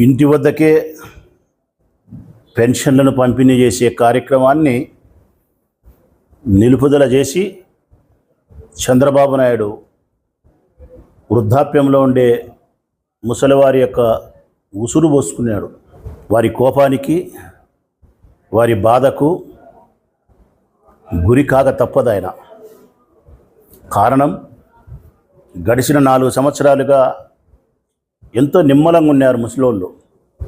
ఇంటి వద్దకే పెన్షన్లను పంపిణీ చేసే కార్యక్రమాన్ని నిలుపుదల చేసి చంద్రబాబు నాయుడు వృద్ధాప్యంలో ఉండే ముసలివారి యొక్క ఉసురు పోసుకున్నాడు. వారి కోపానికి వారి బాధకు గురి కాక తప్పదు ఆయన. కారణం గడిచిన నాలుగు సంవత్సరాలుగా ఎంతో నిమ్మలంగా ఉన్నారు ముసలోళ్ళు.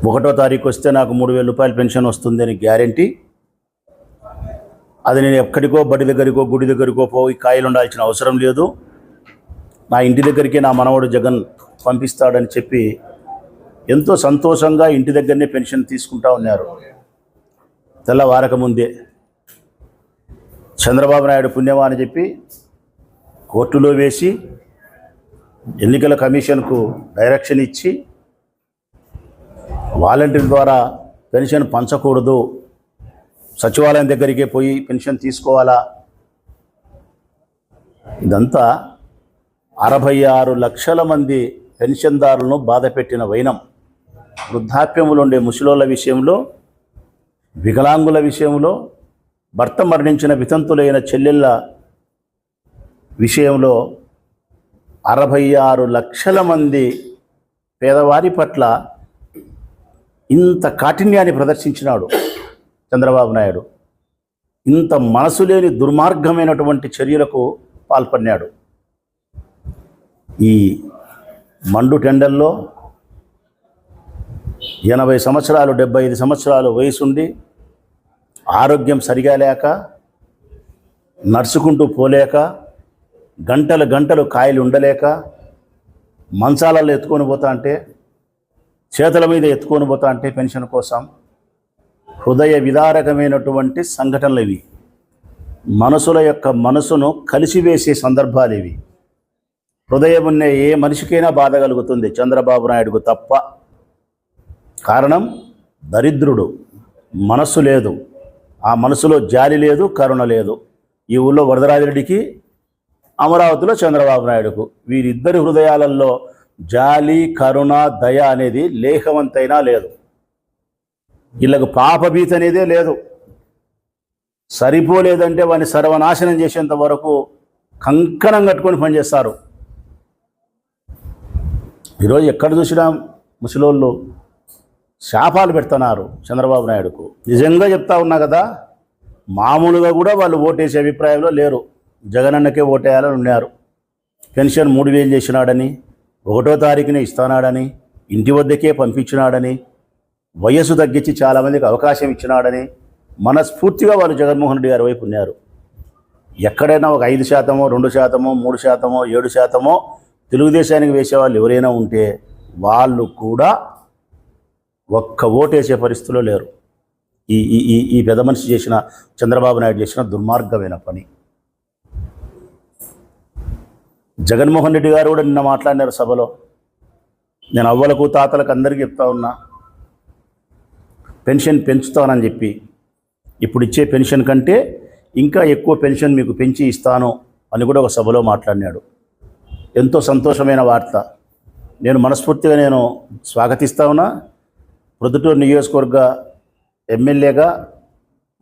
ఒకటో తారీఖు వస్తే నాకు మూడు వేల రూపాయల పెన్షన్ వస్తుందని గ్యారంటీ. అది నేను ఎక్కడికో బడి దగ్గరికో గుడి దగ్గరికో పోయి కాయలు ఉండాల్సిన అవసరం లేదు. నా ఇంటి దగ్గరికి నా మనవడు జగన్ పంపిస్తాడని చెప్పి ఎంతో సంతోషంగా ఇంటి దగ్గరనే పెన్షన్ తీసుకుంటా ఉన్నారు. తెల్లవారక ముందే చంద్రబాబు నాయుడు పుణ్యమా అని చెప్పి కోర్టులో వేసి ఎన్నికల కమిషన్కు డైరెక్షన్ ఇచ్చి వాలంటీర్ ద్వారా పెన్షన్ పంచకూడదు సచివాలయం దగ్గరికి పోయి పెన్షన్ తీసుకోవాలా? ఇదంతా అరవై ఆరు లక్షల మంది పెన్షన్దారులను బాధపెట్టిన వైనం. వృద్ధాప్యములు ఉండే ముసలోళ్ళ విషయంలో వికలాంగుల విషయంలో భర్త మరణించిన వితంతులైన చెల్లెళ్ళ విషయంలో అరవై ఆరు లక్షల మంది పేదవారి పట్ల ఇంత కాఠిన్యాన్ని ప్రదర్శించినాడు చంద్రబాబు నాయుడు. ఇంత మనసు లేని దుర్మార్గమైనటువంటి చర్యలకు పాల్పడినాడు. ఈ మండు టెండల్లో ఎనభై సంవత్సరాలు డెబ్బై ఐదు సంవత్సరాలు వయసుండి ఆరోగ్యం సరిగా లేక నడుచుకుంటూ పోలేక గంటలు గంటలు కాయలు ఉండలేక మంచాలలో ఎత్తుకొని పోతా అంటే చేతుల మీద ఎత్తుకొని పోతా అంటే పెన్షన్ కోసం హృదయ విదారకమైనటువంటి సంఘటనలు ఇవి. మనసుల యొక్క మనసును కలిసివేసే సందర్భాలు ఇవి. హృదయం ఉన్న ఏ మనిషికైనా బాధ కలుగుతుంది. చంద్రబాబు నాయుడుకు తప్ప. కారణం దరిద్రుడు. మనస్సు లేదు. ఆ మనసులో జాలి లేదు కరుణ లేదు. ఈ ఊళ్ళో వరదరాజిరెడ్డికి అమరావతిలో చంద్రబాబు నాయుడుకు. వీరిద్దరి హృదయాలలో జాలి కరుణ దయ అనేది లేఖవంతైనా లేదు. వీళ్ళకు పాపభీతి అనేదే లేదు. సరిపోలేదంటే వాడిని సర్వనాశనం చేసేంత వరకు కంకణం కట్టుకొని పనిచేస్తారు. ఈరోజు ఎక్కడ చూసినా ముసలోళ్ళు శాపాలు పెడుతున్నారు చంద్రబాబు నాయుడుకు. నిజంగా చెప్తా ఉన్నా కదా మామూలుగా కూడా వాళ్ళు ఓటేసే అభిప్రాయంలో లేరు. జగనన్నకే ఓటేయాలని ఉన్నారు. పెన్షన్ మూడు వేలు చేసినాడని ఒకటో తారీఖునే ఇస్తానాడని ఇంటి వద్దకే పంపించినాడని వయస్సు తగ్గించి చాలామందికి అవకాశం ఇచ్చినాడని మనస్ఫూర్తిగా వాళ్ళు జగన్మోహన్ రెడ్డి గారి వైపు ఉన్నారు. ఎక్కడైనా ఒక ఐదు శాతమో రెండు శాతమో మూడు శాతమో ఏడు శాతమో తెలుగుదేశానికి వేసే వాళ్ళు ఎవరైనా ఉంటే వాళ్ళు కూడా ఒక్క ఓటేసే పరిస్థితిలో లేరు. ఈ ఈ ఈ ఈ పెద్ద మనిషి చేసిన చంద్రబాబు నాయుడు చేసిన దుర్మార్గమైన పని. జగన్మోహన్ రెడ్డి గారు కూడా నిన్న మాట్లాడినారు సభలో. నేను అవ్వలకు తాతలకు అందరికీ చెప్తా ఉన్నా పెన్షన్ పెంచుతానని చెప్పి ఇప్పుడు ఇచ్చే పెన్షన్ కంటే ఇంకా ఎక్కువ పెన్షన్ మీకు పెంచి ఇస్తాను అని కూడా ఒక సభలో మాట్లాడినాడు. ఎంతో సంతోషమైన వార్త. నేను మనస్ఫూర్తిగా నేను స్వాగతిస్తా ఉన్నా. ప్రొద్దుటూరు నియోజకవర్గ ఎమ్మెల్యేగా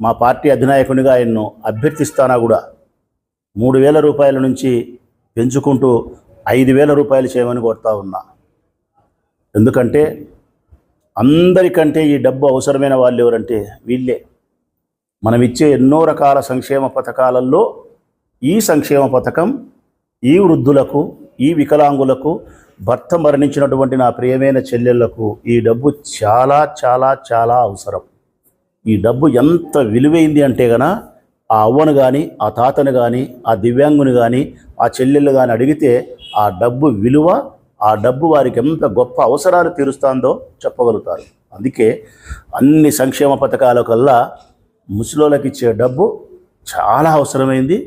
మా పార్టీ అధినాయకునిగా ఆయన్ను అభ్యర్థిస్తానా కూడా మూడు వేల రూపాయల నుంచి పెంచుకుంటూ ఐదు వేల రూపాయలు చేయమని కోరుతా ఉన్నా. ఎందుకంటే అందరికంటే ఈ డబ్బు అవసరమైన వాళ్ళు ఎవరంటే వీళ్ళే. మనం ఇచ్చే ఎన్నో రకాల సంక్షేమ పథకాలలో ఈ సంక్షేమ పథకం ఈ వృద్ధులకు ఈ వికలాంగులకు భర్త మరణించినటువంటి నా ప్రియమైన చెల్లెళ్ళకు ఈ డబ్బు చాలా చాలా చాలా అవసరం. ఈ డబ్బు ఎంత విలువైంది అంటే గన ఆ అవ్వను కానీ ఆ తాతను కానీ ఆ దివ్యాంగుని కానీ ఆ చెల్లెళ్ళు కానీ అడిగితే ఆ డబ్బు విలువ ఆ డబ్బు వారికి ఎంత గొప్ప అవసరాలు తీరుస్తుందో చెప్పగలుగుతారు. అందుకే అన్ని సంక్షేమ పథకాల కల్లా ముసలోళ్ళకి ఇచ్చే డబ్బు చాలా అవసరమైంది.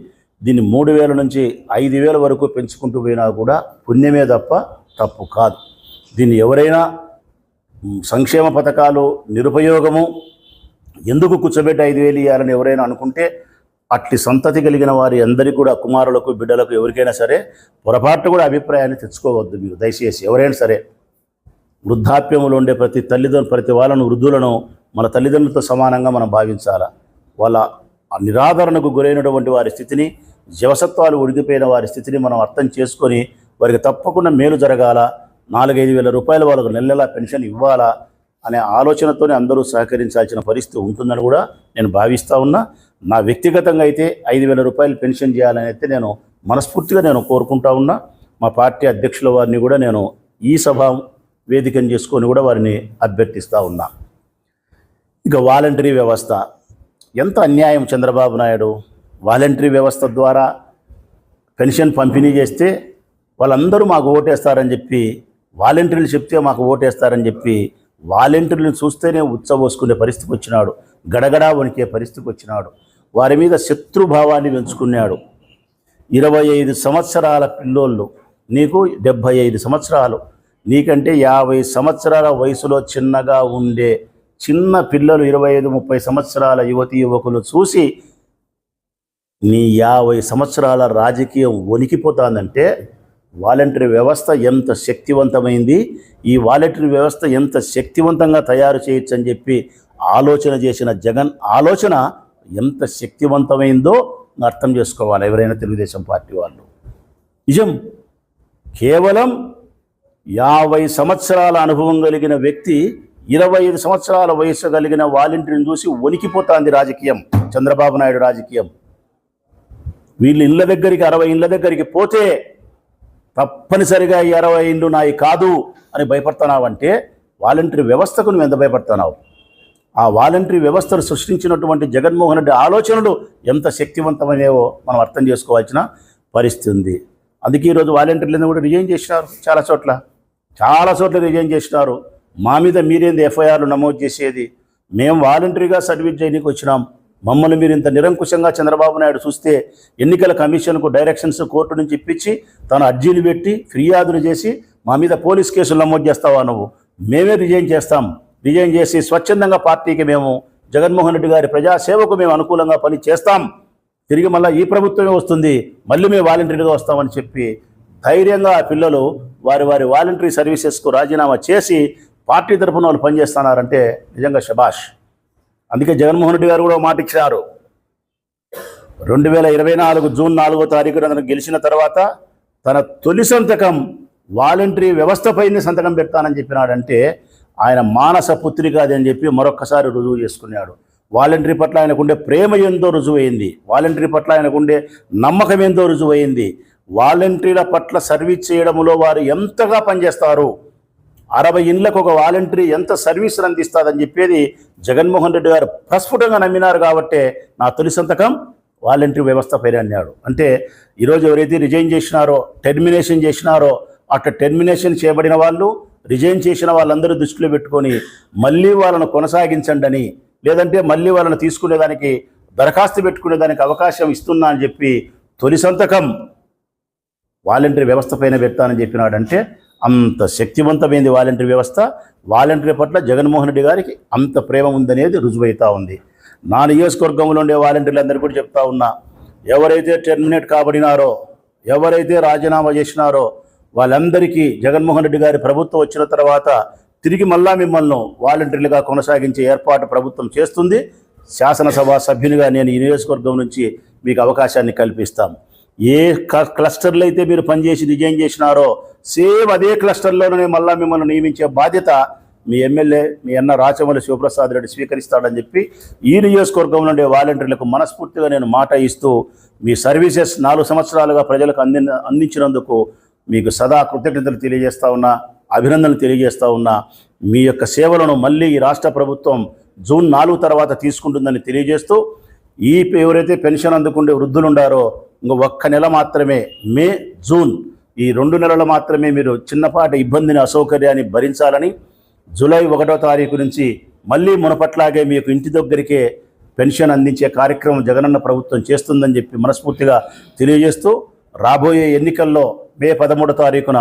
దీన్ని మూడు వేల నుంచి ఐదు వేల వరకు పెంచుకుంటూ పోయినా కూడా పుణ్యమే తప్ప తప్పు కాదు. దీన్ని ఎవరైనా సంక్షేమ పథకాలు నిరుపయోగము ఎందుకు కూర్చోబెట్టి ఐదు వేలు ఇవ్వాలని ఎవరైనా అనుకుంటే అట్టి సంతతి కలిగిన వారి అందరికీ కూడా కుమారులకు బిడ్డలకు ఎవరికైనా సరే పొరపాటు కూడా అభిప్రాయాన్ని తెచ్చుకోవద్దు మీరు. దయచేసి ఎవరైనా సరే వృద్ధాప్యంలో ఉండే ప్రతి తల్లిదండ్రులు ప్రతి వాళ్ళను వృద్ధులను మన తల్లిదండ్రులతో సమానంగా మనం భావించాలా? వాళ్ళ నిరాదరణకు గురైనటువంటి వారి స్థితిని జవసత్వాలు ఉడికిపోయిన వారి స్థితిని మనం అర్థం చేసుకొని వారికి తప్పకుండా మేలు జరగాల? నాలుగైదు వేల రూపాయలు వాళ్ళకు నెల నెలా పెన్షన్ ఇవ్వాలా? అనే ఆలోచనతోనే అందరూ సహకరించాల్సిన పరిస్థితి ఉంటుందని కూడా నేను భావిస్తూ ఉన్నా. నా వ్యక్తిగతంగా అయితే ఐదు వేల రూపాయలు పెన్షన్ చేయాలని అయితే నేను మనస్ఫూర్తిగా నేను కోరుకుంటా ఉన్నా. మా పార్టీ అధ్యక్షుల వారిని కూడా నేను ఈ సభ వేదికను చేసుకొని కూడా వారిని అభ్యర్థిస్తూ ఉన్నా. ఇక వాలంటరీ వ్యవస్థ. ఎంత అన్యాయం చంద్రబాబు నాయుడు. వాలంటరీ వ్యవస్థ ద్వారా పెన్షన్ పంపిణీ చేస్తే వాళ్ళందరూ మాకు ఓటేస్తారని చెప్పి వాలంటీర్లు చెప్తే మాకు ఓటేస్తారని చెప్పి వాలంటీర్లను చూస్తేనే ఉచ్చబోసుకునే పరిస్థితికి వచ్చినాడు. గడగడా వణికే పరిస్థితికి వచ్చినాడు. వారి మీద శత్రుభావాన్ని పెంచుకున్నాడు. ఇరవై ఐదు సంవత్సరాల పిల్లోళ్ళు నీకు డెబ్భై ఐదు సంవత్సరాలు. నీకంటే యాభై సంవత్సరాల వయసులో చిన్నగా ఉండే చిన్న పిల్లలు ఇరవై ఐదు ముప్పై సంవత్సరాల యువతి యువకులు చూసి నీ యాభై సంవత్సరాల రాజకీయం వణికిపోతుందంటే వాలంటరీ వ్యవస్థ ఎంత శక్తివంతమైంది ఈ వాలంటరీ వ్యవస్థ ఎంత శక్తివంతంగా తయారు చేయొచ్చు అని చెప్పి ఆలోచన చేసిన జగన్ ఆలోచన ఎంత శక్తివంతమైందో అర్థం చేసుకోవాలి ఎవరైనా తెలుగుదేశం పార్టీ వాళ్ళు. నిజం కేవలం యాభై సంవత్సరాల అనుభవం కలిగిన వ్యక్తి ఇరవై ఐదు సంవత్సరాల వయసు కలిగిన వాలంటీర్ని చూసి వణికిపోతాంది రాజకీయం చంద్రబాబు నాయుడు రాజకీయం. వీళ్ళు ఇళ్ళ దగ్గరికి అరవై ఇళ్ళ దగ్గరికి పోతే తప్పనిసరిగా ఈ అరవై ఇండ్లు నాయి కాదు అని భయపడుతున్నావంటే వాలంటరీ వ్యవస్థకు నువ్వు ఎంత భయపడుతున్నావు? ఆ వాలంటరీ వ్యవస్థను సృష్టించినటువంటి జగన్మోహన్ రెడ్డి ఆలోచనలు ఎంత శక్తివంతమైనవో మనం అర్థం చేసుకోవాల్సిన పరిస్థితి ఉంది. అందుకే ఈరోజు వాలంటీర్లను కూడా రిజైన్ చేసినారు చాలా చోట్ల. చాలా చోట్ల రిజైన్ చేసినారు. మా మీద మీరేంది ఎఫ్ఐఆర్లు నమోదు చేసేది? మేము వాలంటరీగా సర్వీస్ చేయడానికి వచ్చినాం. మమ్మల్ని మీరు ఇంత నిరంకుశంగా చంద్రబాబు నాయుడు చూస్తే ఎన్నికల కమిషన్కు డైరెక్షన్స్ కోర్టు నుంచి ఇప్పించి తన అర్జీలు పెట్టి ఫిర్యాదులు చేసి మా మీద పోలీస్ కేసులు నమోదు చేస్తావా నువ్వు? మేమే రిజైన్ చేస్తాం. రిజైన్ చేసి స్వచ్ఛందంగా పార్టీకి మేము జగన్మోహన్ రెడ్డి గారి ప్రజాసేవకు మేము అనుకూలంగా పని చేస్తాం. తిరిగి మళ్ళీ ఈ ప్రభుత్వమే వస్తుంది. మళ్ళీ మేము వాలంటీర్గా వస్తామని చెప్పి ధైర్యంగా ఆ పిల్లలు వారి వారి వాలంటరీ సర్వీసెస్కు రాజీనామా చేసి పార్టీ తరఫున వాళ్ళు పనిచేస్తున్నారంటే నిజంగా శభాష్. అందుకే జగన్మోహన్ రెడ్డి గారు కూడా మాట ఇచ్చినారు. రెండు వేల ఇరవై నాలుగు జూన్ నాలుగో తారీఖున తను గెలిచిన తర్వాత తన తొలి సంతకం వాలంటరీ వ్యవస్థపైనే సంతకం పెడతానని చెప్పినాడంటే ఆయన మానస పుత్రిక అది అని చెప్పి మరొక్కసారి రుజువు చేసుకున్నాడు. వాలంటరీ పట్ల ఆయనకుండే ప్రేమ ఏందో రుజువైంది. వాలంటరీ పట్ల ఆయనకుండే నమ్మకం ఏందో రుజువైంది. వాలంటీర్ల పట్ల సర్వీస్ చేయడంలో వారు ఎంతగా పనిచేస్తారు? అరవై ఇండ్లకు ఒక వాలంటరీ ఎంత సర్వీసులు అందిస్తుందని చెప్పేది జగన్మోహన్ రెడ్డి గారు ప్రస్ఫుటంగా నమ్మినారు కాబట్టే నా తొలి సంతకం వాలంటరీ వ్యవస్థ పైన అన్నాడు. అంటే ఈరోజు ఎవరైతే రిజైన్ చేసినారో టెర్మినేషన్ చేసినారో అట్లా టెర్మినేషన్ చేయబడిన వాళ్ళు రిజైన్ చేసిన వాళ్ళందరూ దృష్టిలో పెట్టుకొని మళ్ళీ వాళ్ళను కొనసాగించండి అని లేదంటే మళ్ళీ వాళ్ళని తీసుకునేదానికి దరఖాస్తు పెట్టుకునేదానికి అవకాశం ఇస్తున్నా అని చెప్పి తొలి సంతకం వాలంటరీ వ్యవస్థ పైన పెడతానని చెప్పినాడంటే అంత శక్తివంతమైంది వాలంటరీ వ్యవస్థ. వాలంటరీ పట్ల జగన్మోహన్ రెడ్డి గారికి అంత ప్రేమ ఉందనేది రుజువైతా ఉంది. నా నియోజకవర్గంలో ఉండే వాలంటీర్లు అందరూ కూడా చెప్తా ఉన్నా ఎవరైతే టెర్మినేట్ కాబడినారో ఎవరైతే రాజీనామా చేసినారో వాళ్ళందరికీ జగన్మోహన్ రెడ్డి గారి ప్రభుత్వం వచ్చిన తర్వాత తిరిగి మళ్ళా మిమ్మల్ని వాలంటీర్లుగా కొనసాగించే ఏర్పాటు ప్రభుత్వం చేస్తుంది. శాసనసభ సభ్యునిగా నేను ఈ నియోజకవర్గం నుంచి మీకు అవకాశాన్ని కల్పిస్తాం. ఏ క- అయితే మీరు పనిచేసి డిజైన్ చేసినారో సేమ్ అదే క్లస్టర్లోనే మళ్ళా మిమ్మల్ని నియమించే బాధ్యత మీ ఎమ్మెల్యే మీ అన్న రాచమల్లి శివప్రసాద్ రెడ్డి స్వీకరిస్తాడని చెప్పి ఈ నియోజకవర్గం నుండి వాలంటీర్లకు మనస్ఫూర్తిగా నేను మాట ఇస్తూ మీ సర్వీసెస్ నాలుగు సంవత్సరాలుగా ప్రజలకు అంది అందించినందుకు మీకు సదా కృతజ్ఞతలు తెలియజేస్తా ఉన్నా అభినందనలు తెలియజేస్తా ఉన్నా. మీ యొక్క సేవలను మళ్ళీ ఈ రాష్ట్ర ప్రభుత్వం జూన్ నాలుగు తర్వాత తీసుకుంటుందని తెలియజేస్తూ ఈ ఎవరైతే పెన్షన్ అందుకుండే వృద్ధులు ఉండారో ఒక్క నెల మాత్రమే మే జూన్ ఈ రెండు నెలలు మాత్రమే మీరు చిన్నపాటి ఇబ్బందిని అసౌకర్యాన్ని భరించాలని జూలై ఒకటో తారీఖు నుంచి మళ్ళీ మునపట్లాగే మీకు ఇంటి దగ్గరికే పెన్షన్ అందించే కార్యక్రమం జగనన్న ప్రభుత్వం చేస్తుందని చెప్పి మనస్ఫూర్తిగా తెలియజేస్తూ రాబోయే ఎన్నికల్లో మే పదమూడో తారీఖున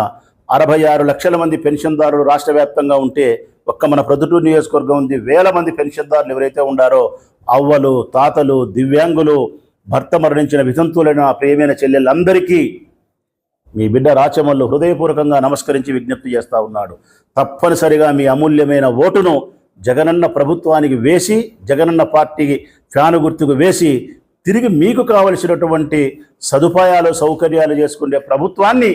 అరవై ఆరు లక్షల మంది పెన్షన్దారులు రాష్ట్ర వ్యాప్తంగా ఉంటే ఒక్క మన ప్రొద్దుటూరు నియోజకవర్గం ఉంది. వేల మంది పెన్షన్దారులు ఎవరైతే ఉండారో అవ్వలు తాతలు దివ్యాంగులు భర్త మరణించిన వితంతులైన ప్రేమైన చెల్లెళ్ళందరికీ మీ బిడ్డ రాచమల్లు హృదయపూర్వకంగా నమస్కరించి విజ్ఞప్తి చేస్తూ ఉన్నాడు. తప్పనిసరిగా మీ అమూల్యమైన ఓటును జగనన్న ప్రభుత్వానికి వేసి జగనన్న పార్టీకి ఫ్యాను గుర్తుకు వేసి తిరిగి మీకు కావలసినటువంటి సదుపాయాలు సౌకర్యాలు చేసుకునే ప్రభుత్వాన్ని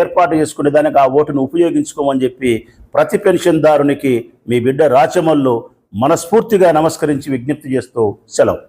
ఏర్పాటు చేసుకునే దానికి ఆ ఓటును ఉపయోగించుకోమని చెప్పి ప్రతి పెన్షన్దారునికి మీ బిడ్డ రాచమల్లు మనస్ఫూర్తిగా నమస్కరించి విజ్ఞప్తి చేస్తూ సెలవు.